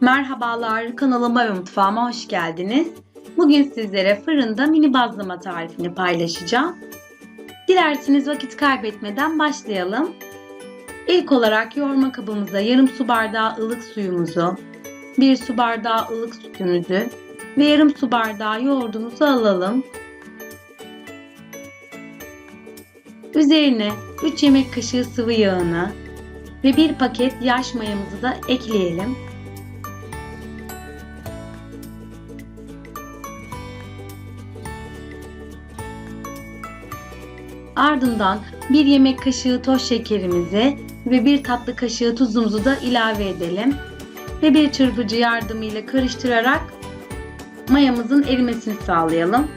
Merhabalar, kanalıma ve mutfağıma hoş geldiniz. Bugün sizlere fırında mini bazlama tarifini paylaşacağım. Dilerseniz vakit kaybetmeden başlayalım. İlk olarak yoğurma kabımıza yarım su bardağı ılık suyumuzu, 1 su bardağı ılık sütümüzü ve yarım su bardağı yoğurdumuzu alalım. Üzerine 3 yemek kaşığı sıvı yağını ve 1 paket yaş mayamızı da ekleyelim. Ardından 1 yemek kaşığı toz şekerimizi ve 1 tatlı kaşığı tuzumuzu da ilave edelim. Ve bir çırpıcı yardımıyla karıştırarak mayamızın erimesini sağlayalım.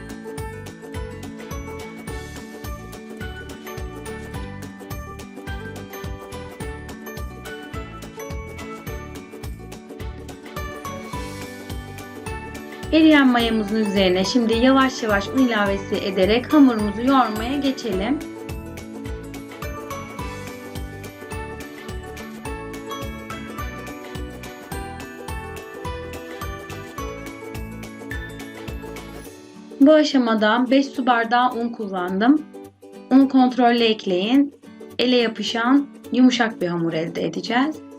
Eriyen mayamızın üzerine şimdi yavaş yavaş un ilavesi ederek hamurumuzu yoğurmaya geçelim. Bu aşamada 5 su bardağı un kullandım. Un kontrollü ekleyin. Ele yapışan yumuşak bir hamur elde edeceğiz.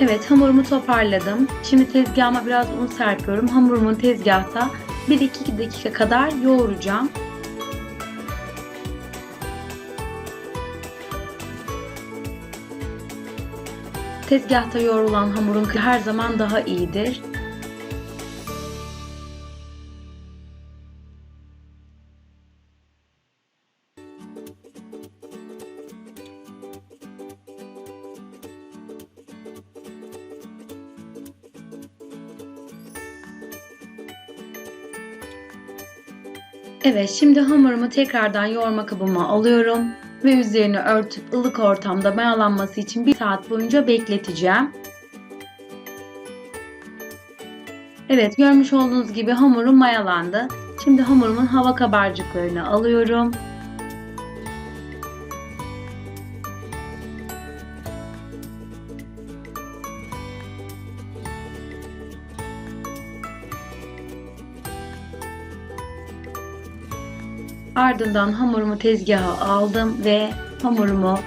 Evet hamurumu toparladım. Şimdi tezgahıma biraz un serpiyorum. Hamurumun tezgahta 1-2 dakika kadar yoğuracağım. Tezgahta yoğrulan hamurun her zaman daha iyidir. Evet şimdi hamurumu tekrardan yoğurma kabıma alıyorum ve üzerini örtüp ılık ortamda mayalanması için bir saat boyunca bekleteceğim. Evet görmüş olduğunuz gibi hamurum mayalandı. Şimdi hamurumun hava kabarcıklarını alıyorum. Ardından hamurumu tezgaha aldım ve hamurumu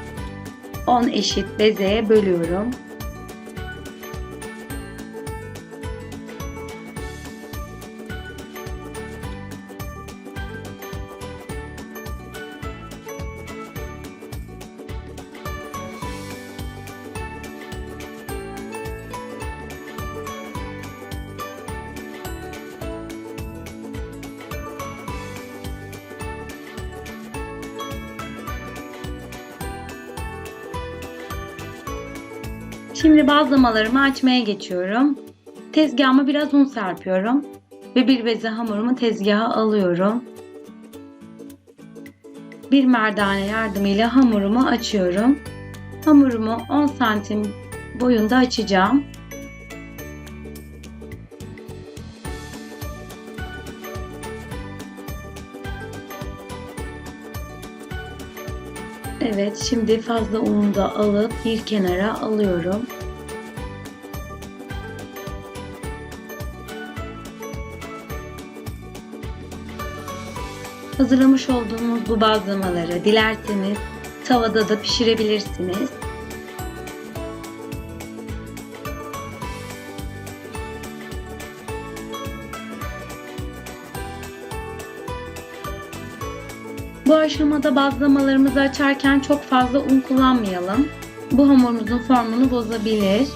10 eşit bezeye bölüyorum. Şimdi bazlamalarımı açmaya geçiyorum. Tezgahıma biraz un serpiyorum ve bir beze hamurumu tezgaha alıyorum. Bir merdane yardımıyla hamurumu açıyorum. Hamurumu 10 santim boyunda açacağım. Evet, şimdi fazla unu da alıp bir kenara alıyorum. Hazırlamış olduğumuz bu bazlamaları dilerseniz tavada da pişirebilirsiniz. Bu aşamada bazlamalarımızı açarken çok fazla un kullanmayalım. Bu hamurumuzun formunu bozabilir.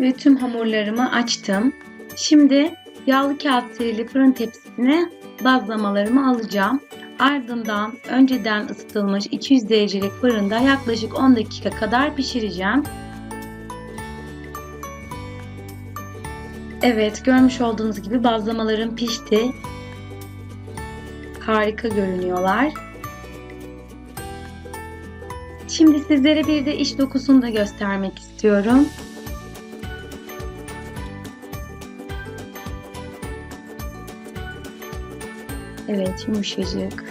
ve tüm hamurlarımı açtım. Şimdi yağlı kağıt serili fırın tepsisine bazlamalarımı alacağım. Ardından önceden ısıtılmış 200 derecelik fırında yaklaşık 10 dakika kadar pişireceğim. Evet, görmüş olduğunuz gibi bazlamalarım pişti. Harika görünüyorlar. Şimdi sizlere bir de iç dokusunu da göstermek istiyorum. Evet, yumuşacık.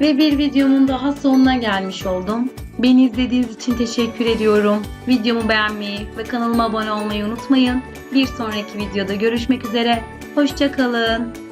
Ve bir videomun daha sonuna gelmiş oldum. Beni izlediğiniz için teşekkür ediyorum. Videomu beğenmeyi ve kanalıma abone olmayı unutmayın. Bir sonraki videoda görüşmek üzere. Hoşçakalın.